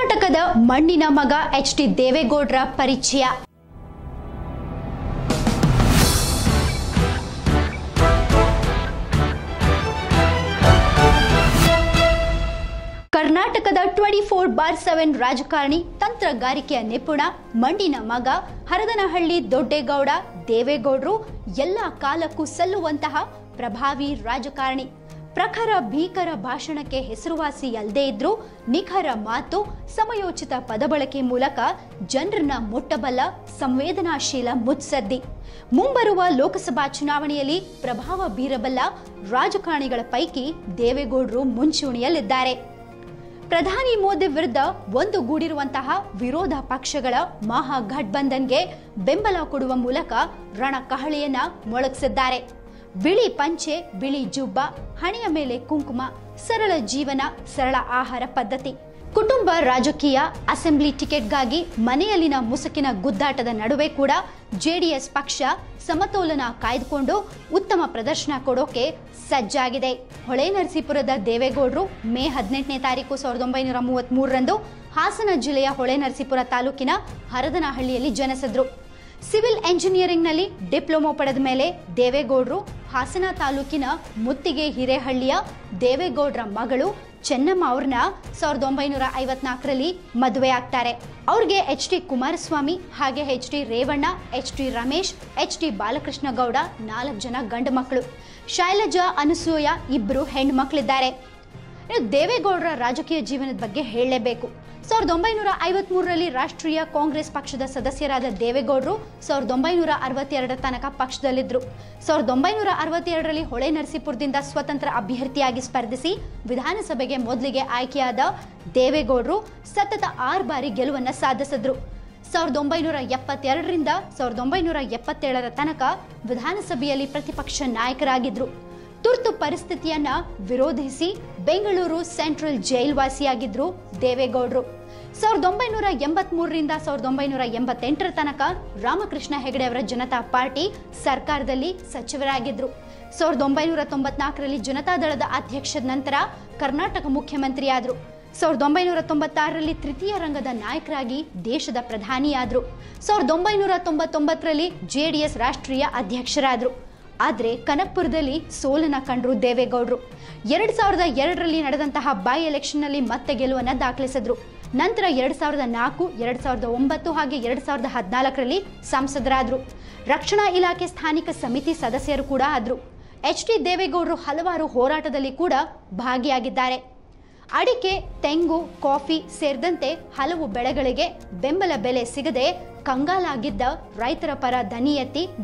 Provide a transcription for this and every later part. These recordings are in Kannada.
ಕರ್ನಾಟಕದ ಮಣ್ಣಿನ ಮಗ ಎಚ್ ಡಿ ದೇವೇಗೌಡರ ಪರಿಚಯ. ಕರ್ನಾಟಕದ ಟ್ವೆಂಟಿ ಫೋರ್ ಬಾರ್ ಸೆವೆನ್ ರಾಜಕಾರಣಿ ತಂತ್ರಗಾರಿಕೆಯ ನಿಪುಣ, ಮಣ್ಣಿನ ಮಗ ಹರದನಹಳ್ಳಿ ದೊಡ್ಡೇಗೌಡ ದೇವೇಗೌಡರು ಎಲ್ಲ ಕಾಲಕ್ಕೂ ಸಲ್ಲುವಂತಹ ಪ್ರಭಾವಿ ರಾಜಕಾರಣಿ. ಪ್ರಖರ ಭೀಕರ ಭಾಷಣಕ್ಕೆ ಹೆಸರುವಾಸಿ ಅಲ್ಲದೇ ಇದ್ರೂ ನಿಖರ ಮಾತು, ಸಮಯೋಚಿತ ಪದಬಳಕೆ ಮೂಲಕ ಜನರನ್ನ ಮುಟ್ಟಬಲ್ಲ ಸಂವೇದನಾಶೀಲ ಮುತ್ಸದ್ದಿ. ಮುಂಬರುವ ಲೋಕಸಭಾ ಚುನಾವಣೆಯಲ್ಲಿ ಪ್ರಭಾವ ಬೀರಬಲ್ಲ ರಾಜಕಾರಣಿಗಳ ಪೈಕಿ ದೇವೇಗೌಡರು ಮುಂಚೂಣಿಯಲ್ಲಿದ್ದಾರೆ. ಪ್ರಧಾನಿ ಮೋದಿ ವಿರುದ್ಧ ಒಂದುಗೂಡಿರುವಂತಹ ವಿರೋಧ ಪಕ್ಷಗಳ ಮಹಾಗಠಬಂಧನ್ಗೆ ಬೆಂಬಲ ಕೊಡುವ ಮೂಲಕ ರಣಕಹಳೆಯನ್ನ ಮೊಳಗಿಸಿದ್ದಾರೆ. ಬಿಳಿ ಪಂಚೆ, ಬಿಳಿ ಜುಬ್ಬ, ಹಣೆಯ ಮೇಲೆ ಕುಂಕುಮ, ಸರಳ ಜೀವನ, ಸರಳ ಆಹಾರ ಪದ್ಧತಿ. ಕುಟುಂಬ ರಾಜಕೀಯ, ಅಸೆಂಬ್ಲಿ ಟಿಕೆಟ್ಗಾಗಿ ಮನೆಯಲ್ಲಿನ ಮುಸುಕಿನ ಗುದ್ದಾಟದ ನಡುವೆ ಕೂಡ ಜೆಡಿಎಸ್ ಪಕ್ಷ ಸಮತೋಲನ ಕಾಯ್ದುಕೊಂಡು ಉತ್ತಮ ಪ್ರದರ್ಶನ ಕೊಡೋಕೆ ಸಜ್ಜಾಗಿದೆ. ಹೊಳೆ ನರಸೀಪುರದ ದೇವೇಗೌಡರು ಮೇ ಹದಿನೆಂಟನೇ ತಾರೀಕು ಸಾವಿರದ ಒಂಬೈನೂರ ಮೂವತ್ತ್ ಹಾಸನ ಜಿಲ್ಲೆಯ ಹೊಳೆ ನರಸೀಪುರ ತಾಲೂಕಿನ ಹರದನಹಳ್ಳಿಯಲ್ಲಿ ಜನಿಸಿದ್ರು. ಸಿವಿಲ್ ಎಂಜಿನಿಯರಿಂಗ್ನಲ್ಲಿ ಡಿಪ್ಲೊಮೊ ಪಡೆದ ಮೇಲೆ ದೇವೇಗೌಡರು ಹಾಸನ ತಾಲೂಕಿನ ಮುತ್ತಿಗೆ ಹಿರೇಹಳ್ಳಿಯ ದೇವೇಗೌಡರ ಮಗಳು ಚೆನ್ನಮ್ಮ ಅವ್ರನ್ನ ಸಾವಿರದ ಒಂಬೈನೂರ ಐವತ್ನಾಲ್ಕರಲ್ಲಿ ಮದುವೆ ಆಗ್ತಾರೆ. ಅವ್ರಿಗೆ ಎಚ್ ಡಿ ಕುಮಾರಸ್ವಾಮಿ ಹಾಗೆ H D Revanna, H D Ramesh, H D Balakrishna Gowda ನಾಲ್ಕು ಜನ ಗಂಡು ಮಕ್ಕಳು. ಶೈಲಜಾ, ಅನಸೂಯ ಇಬ್ಬರು ಹೆಣ್ಣು ಮಕ್ಕಳಿದ್ದಾರೆ ಇನ್ನು ದೇವೇಗೌಡರ ರಾಜಕೀಯ ಜೀವನದ ಬಗ್ಗೆ ಹೇಳಲೇಬೇಕು. ಸಾವಿರದ ಒಂಬೈನೂರ ಐವತ್ಮೂರರಲ್ಲಿ ರಾಷ್ಟ್ರೀಯ ಕಾಂಗ್ರೆಸ್ ಪಕ್ಷದ ಸದಸ್ಯರಾದ ದೇವೇಗೌಡರು ಸಾವಿರದ ಒಂಬೈನೂರ ಅರವತ್ತೆರಡರ ತನಕ ಪಕ್ಷದಲ್ಲಿದ್ದರು. ಸಾವಿರದ ಒಂಬೈನೂರ ಅರವತ್ತೆರಡರಲ್ಲಿ ಹೊಳೆ ನರಸೀಪುರದಿಂದ ಸ್ವತಂತ್ರ ಅಭ್ಯರ್ಥಿಯಾಗಿ ಸ್ಪರ್ಧಿಸಿ ವಿಧಾನಸಭೆಗೆ ಮೊದಲಿಗೆ ಆಯ್ಕೆಯಾದ ದೇವೇಗೌಡರು ಸತತ ಆರು ಬಾರಿ ಗೆಲುವನ್ನು ಸಾಧಿಸಿದ್ರು. ಸಾವಿರದ ಒಂಬೈನೂರ ಎಪ್ಪತ್ತೆರಡರಿಂದ ಸಾವಿರದ ಒಂಬೈನೂರ ಎಪ್ಪತ್ತೇಳರ ತನಕ ವಿಧಾನಸಭೆಯಲ್ಲಿ ಪ್ರತಿಪಕ್ಷ ನಾಯಕರಾಗಿದ್ರು ತುರ್ತು ಪರಿಸ್ಥಿತಿಯನ್ನ ವಿರೋಧಿಸಿ ಬೆಂಗಳೂರು ಸೆಂಟ್ರಲ್ ಜೈಲ್ ವಾಸಿಯಾಗಿದ್ರು ದೇವೇಗೌಡರು. ಸಾವಿರದ ಒಂಬೈನೂರ ಎಂಬತ್ಮೂರರಿಂದ ಸಾವಿರದ ಒಂಬೈನೂರ ಎಂಬತ್ತೆಂಟರ ತನಕ ರಾಮಕೃಷ್ಣ ಹೆಗಡೆ ಅವರ ಜನತಾ ಪಾರ್ಟಿ ಸರ್ಕಾರದಲ್ಲಿ ಸಚಿವರಾಗಿದ್ರು. ಸಾವಿರದ ಒಂಬೈನೂರ ತೊಂಬತ್ನಾಲ್ಕರಲ್ಲಿ ಜನತಾದಳದ ಅಧ್ಯಕ್ಷದ ನಂತರ ಕರ್ನಾಟಕ ಮುಖ್ಯಮಂತ್ರಿಯಾದರು. ಸಾವಿರದ ಒಂಬೈನೂರ ತೊಂಬತ್ತಾರರಲ್ಲಿ ತೃತೀಯ ರಂಗದ ನಾಯಕರಾಗಿ ದೇಶದ ಪ್ರಧಾನಿಯಾದರು. ಸಾವಿರದ ಒಂಬೈನೂರ ತೊಂಬತ್ತೊಂಬತ್ತರಲ್ಲಿ ಜೆಡಿಎಸ್ ರಾಷ್ಟ್ರೀಯ ಅಧ್ಯಕ್ಷರಾದರು. ಆದರೆ ಕನಕ್ಪುರದಲ್ಲಿ ಸೋಲನ್ನು ಕಂಡರು ದೇವೇಗೌಡರು. ಎರಡು ಸಾವಿರದ ಎರಡರಲ್ಲಿ ನಡೆದಂತಹ ಬೈ ಎಲೆಕ್ಷನ್ನಲ್ಲಿ ಮತ್ತೆ ಗೆಲುವನ್ನು ದಾಖಲಿಸಿದ್ರು. ನಂತರ ಎರಡು ಸಾವಿರದ ನಾಲ್ಕು, ಎರಡು ಸಾವಿರದ ಒಂಬತ್ತು ಹಾಗೆ ಎರಡು ಸಾವಿರದ ಹದಿನಾಲ್ಕರಲ್ಲಿ ಸಂಸದರಾದರು. ರಕ್ಷಣಾ ಇಲಾಖೆ ಸ್ಥಾನಿಕ ಸಮಿತಿ ಸದಸ್ಯರು ಕೂಡ ಆದರು. ಎಚ್ ಡಿ ದೇವೇಗೌಡರು ಹಲವಾರು ಹೋರಾಟದಲ್ಲಿ ಕೂಡ ಭಾಗಿಯಾಗಿದ್ದಾರೆ. ಅಡಿಕೆ, ತೆಂಗು, ಕಾಫಿ ಸೇರಿದಂತೆ ಹಲವು ಬೆಳೆಗಳಿಗೆ ಬೆಂಬಲ ಬೆಲೆ ಸಿಗದೆ ಕಂಗಾಲಾಗಿದ್ದ ರೈತರ ಪರ ದನಿ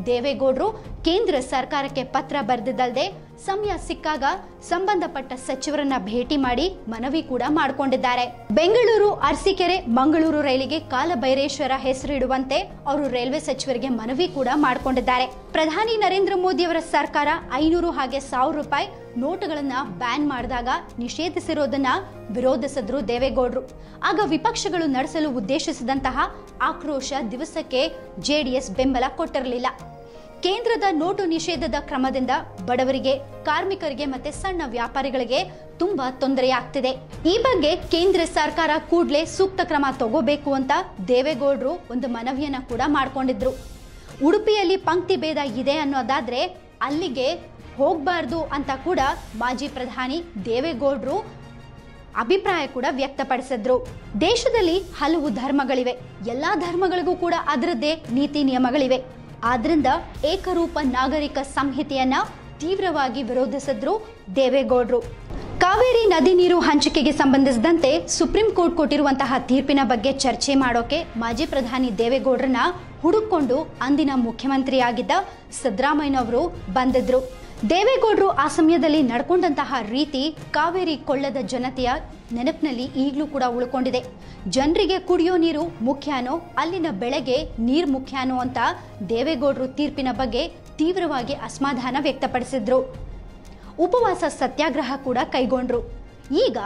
ದೇವೇಗೌಡರು ಕೇಂದ್ರ ಸರ್ಕಾರಕ್ಕೆ ಪತ್ರ ಬರೆದಿದ್ದಲ್ಲದೆ ಸಮಯ ಸಿಕ್ಕಾಗ ಸಂಬಂಧಪಟ್ಟ ಸಚಿವರನ್ನ ಭೇಟಿ ಮಾಡಿ ಮನವಿ ಕೂಡ ಮಾಡಿಕೊಂಡಿದ್ದಾರೆ. ಬೆಂಗಳೂರು, ಅರಸೀಕೆರೆ, ಮಂಗಳೂರು ರೈಲಿಗೆ ಕಾಲಭೈರೇಶ್ವರ ಹೆಸರಿಡುವಂತೆ ಅವರು ರೈಲ್ವೆ ಸಚಿವರಿಗೆ ಮನವಿ ಕೂಡ ಮಾಡಿಕೊಂಡಿದ್ದಾರೆ. ಪ್ರಧಾನಿ ನರೇಂದ್ರ ಮೋದಿ ಅವರ ಸರ್ಕಾರ ಐನೂರು ಹಾಗೆ ಸಾವಿರ ರೂಪಾಯಿ ನೋಟುಗಳನ್ನ ಬ್ಯಾನ್ ಮಾಡಿದಾಗ ನಿಷೇಧಿಸಿರೋದನ್ನ ವಿರೋಧಿಸಿದ್ರು ದೇವೇಗೌಡರು. ಆಗ ವಿಪಕ್ಷಗಳು ನಡೆಸಲು ಉದ್ದೇಶಿಸಿದಂತಹ ಆಕ್ರೋಶ ದಿವಸಕ್ಕೆ ಜೆಡಿಎಸ್ ಬೆಂಬಲ ಕೊಟ್ಟಿರಲಿಲ್ಲ. ಕೇಂದ್ರದ ನೋಟು ನಿಷೇಧದ ಕ್ರಮದಿಂದ ಬಡವರಿಗೆ, ಕಾರ್ಮಿಕರಿಗೆ ಮತ್ತೆ ಸಣ್ಣ ವ್ಯಾಪಾರಿಗಳಿಗೆ ತುಂಬಾ ತೊಂದರೆಯಾಗ್ತಿದೆ. ಈ ಬಗ್ಗೆ ಕೇಂದ್ರ ಸರ್ಕಾರ ಕೂಡಲೇ ಸೂಕ್ತ ಕ್ರಮ ತಗೋಬೇಕು ಅಂತ ದೇವೇಗೌಡರು ಒಂದು ಮನವಿಯನ್ನ ಕೂಡ ಮಾಡ್ಕೊಂಡಿದ್ರು. ಉಡುಪಿಯಲ್ಲಿ ಪಂಕ್ತಿ ಭೇದ ಇದೆ ಅನ್ನೋದಾದ್ರೆ ಅಲ್ಲಿಗೆ ಹೋಗಬಾರ್ದು ಅಂತ ಕೂಡ ಮಾಜಿ ಪ್ರಧಾನಿ ದೇವೇಗೌಡರು ಅಭಿಪ್ರಾಯ ಕೂಡ ವ್ಯಕ್ತಪಡಿಸಿದ್ರು. ದೇಶದಲ್ಲಿ ಹಲವು ಧರ್ಮಗಳಿವೆ. ಎಲ್ಲಾ ಧರ್ಮಗಳಿಗೂ ಕೂಡ ಅದರದ್ದೇ ನೀತಿ ನಿಯಮಗಳಿವೆ. ಆದ್ರಿಂದ ಏಕರೂಪ ನಾಗರಿಕ ಸಂಹಿತೆಯನ್ನ ತೀವ್ರವಾಗಿ ವಿರೋಧಿಸಿದ್ರು ದೇವೇಗೌಡರು. ಕಾವೇರಿ ನದಿ ನೀರು ಹಂಚಿಕೆಗೆ ಸಂಬಂಧಿಸಿದಂತೆ ಸುಪ್ರೀಂ ಕೋರ್ಟ್ ಕೊಟ್ಟಿರುವಂತಹ ತೀರ್ಪಿನ ಬಗ್ಗೆ ಚರ್ಚೆ ಮಾಡೋಕೆ ಮಾಜಿ ಪ್ರಧಾನಿ ದೇವೇಗೌಡರನ್ನ ಹುಡುಕೊಂಡು ಅಂದಿನ ಮುಖ್ಯಮಂತ್ರಿಯಾಗಿದ್ದ ಸಿದ್ದರಾಮಯ್ಯನವರು ಬಂದಿದ್ರು. ದೇವೇಗೌಡರು ಆ ಸಮಯದಲ್ಲಿ ನಡ್ಕೊಂಡಂತಹ ರೀತಿ ಕಾವೇರಿ ಕೊಳ್ಳದ ಜನತೆಯ ನೆನಪಿನಲ್ಲಿ ಈಗಲೂ ಕೂಡ ಉಳ್ಕೊಂಡಿದೆ. ಜನರಿಗೆ ಕುಡಿಯೋ ನೀರು ಮುಖ್ಯನೋ, ಅಲ್ಲಿನ ಬೆಳೆಗೆ ನೀರು ಮುಖ್ಯನೋ ಅಂತ ದೇವೇಗೌಡರು ತೀರ್ಪಿನ ಬಗ್ಗೆ ತೀವ್ರವಾಗಿ ಅಸಮಾಧಾನ ವ್ಯಕ್ತಪಡಿಸಿದ್ರು. ಉಪವಾಸ ಸತ್ಯಾಗ್ರಹ ಕೂಡ ಕೈಗೊಂಡ್ರು. ಈಗ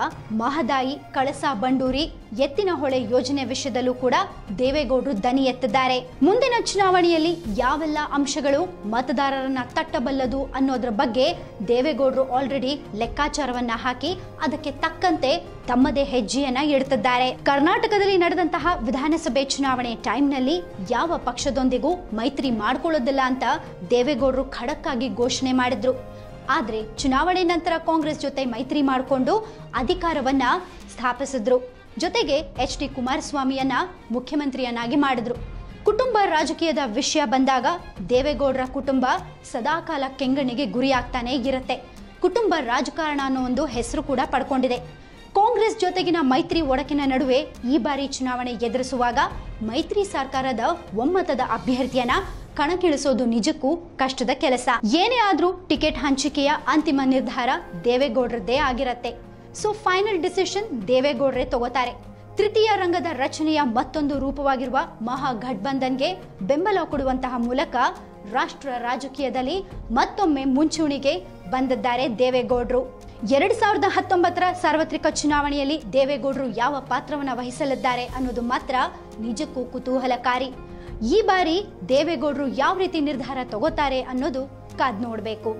ಮಹದಾಯಿ, ಕಳಸಾ ಬಂಡೂರಿ ಎತ್ತಿನಹೊಳೆ ಯೋಜನೆ ವಿಷಯದಲ್ಲೂ ಕೂಡ ದೇವೇಗೌಡರು ದನಿ ಎತ್ತಿದ್ದಾರೆ. ಮುಂದಿನ ಚುನಾವಣೆಯಲ್ಲಿ ಯಾವೆಲ್ಲ ಅಂಶಗಳು ಮತದಾರರನ್ನ ತಟ್ಟಬಲ್ಲದು ಅನ್ನೋದ್ರ ಬಗ್ಗೆ ದೇವೇಗೌಡರು ಆಲ್ರೆಡಿ ಲೆಕ್ಕಾಚಾರವನ್ನ ಹಾಕಿ ಅದಕ್ಕೆ ತಕ್ಕಂತೆ ತಮ್ಮದೇ ಹೆಜ್ಜೆಯನ್ನ ಇಡುತ್ತಿದ್ದಾರೆ ಕರ್ನಾಟಕದಲ್ಲಿ ನಡೆದಂತಹ ವಿಧಾನಸಭೆ ಚುನಾವಣೆ ಟೈಮ್ನಲ್ಲಿ ಯಾವ ಪಕ್ಷದೊಂದಿಗೂ ಮೈತ್ರಿ ಮಾಡಿಕೊಳ್ಳೋದಿಲ್ಲ ಅಂತ ದೇವೇಗೌಡರು ಖಡಕ್ಕಾಗಿ ಘೋಷಣೆ ಮಾಡಿದ್ರು. ಆದ್ರೆ ಚುನಾವಣೆ ನಂತರ ಕಾಂಗ್ರೆಸ್ ಜೊತೆ ಮೈತ್ರಿ ಮಾಡಿಕೊಂಡು ಅಧಿಕಾರವನ್ನ ಸ್ಥಾಪಿಸಿದ್ರು. ಜೊತೆಗೆ ಎಚ್ ಡಿ ಕುಮಾರಸ್ವಾಮಿಯನ್ನ ಮುಖ್ಯಮಂತ್ರಿಯನ್ನಾಗಿ ಮಾಡಿದ್ರು. ಕುಟುಂಬ ರಾಜಕೀಯದ ವಿಷಯ ಬಂದಾಗ ದೇವೇಗೌಡರ ಕುಟುಂಬ ಸದಾಕಾಲ ಕೆಂಗಣ್ಣಿಗೆ ಗುರಿಯಾಗ್ತಾನೆ ಇರುತ್ತೆ. ಕುಟುಂಬ ರಾಜಕಾರಣ ಅನ್ನೋ ಒಂದು ಹೆಸರು ಕೂಡ ಪಡ್ಕೊಂಡಿದೆ. ಕಾಂಗ್ರೆಸ್ ಜೊತೆಗಿನ ಮೈತ್ರಿ ಒಡಕಿನ ನಡುವೆ ಈ ಬಾರಿ ಚುನಾವಣೆ ಎದುರಿಸುವಾಗ ಮೈತ್ರಿ ಸರ್ಕಾರದ ಒಮ್ಮತದ ಅಭ್ಯರ್ಥಿಯನ್ನ ಕಣಕ್ಕಿಳಿಸೋದು ನಿಜಕ್ಕೂ ಕಷ್ಟದ ಕೆಲಸ. ಏನೇ ಆದ್ರೂ ಟಿಕೆಟ್ ಹಂಚಿಕೆಯ ಅಂತಿಮ ನಿರ್ಧಾರ ದೇವೇಗೌಡರದ್ದೇ ಆಗಿರತ್ತೆ. ಸೊ ಫೈನಲ್ ಡಿಸಿಷನ್ ದೇವೇಗೌಡರೇ ತಗೋತಾರೆ. ತೃತೀಯ ರಂಗದ ರಚನೆಯ ಮತ್ತೊಂದು ರೂಪವಾಗಿರುವ ಮಹಾಗಠಬಂಧನ್ಗೆ ಬೆಂಬಲ ಕೊಡುವಂತಹ ಮೂಲಕ ರಾಷ್ಟ್ರ ರಾಜಕೀಯದಲ್ಲಿ ಮತ್ತೊಮ್ಮೆ ಮುಂಚೂಣಿಗೆ ಬಂದಿದ್ದಾರೆ ದೇವೇಗೌಡರು. ಎರಡ್ ಸಾವಿರದ ಹತ್ತೊಂಬತ್ತರ ಸಾರ್ವತ್ರಿಕ ಚುನಾವಣೆಯಲ್ಲಿ ದೇವೇಗೌಡರು ಯಾವ ಪಾತ್ರವನ್ನು ವಹಿಸಲಿದ್ದಾರೆ ಅನ್ನೋದು ಮಾತ್ರ ನಿಜಕ್ಕೂ ಕುತೂಹಲಕಾರಿ. ಈ ಬಾರಿ ದೇವೇಗೌಡರು ಯಾವ ರೀತಿ ನಿರ್ಧಾರ ತಗೋತಾರೆ ಅನ್ನೋದು ಕಾದ್ ನೋಡಬೇಕು.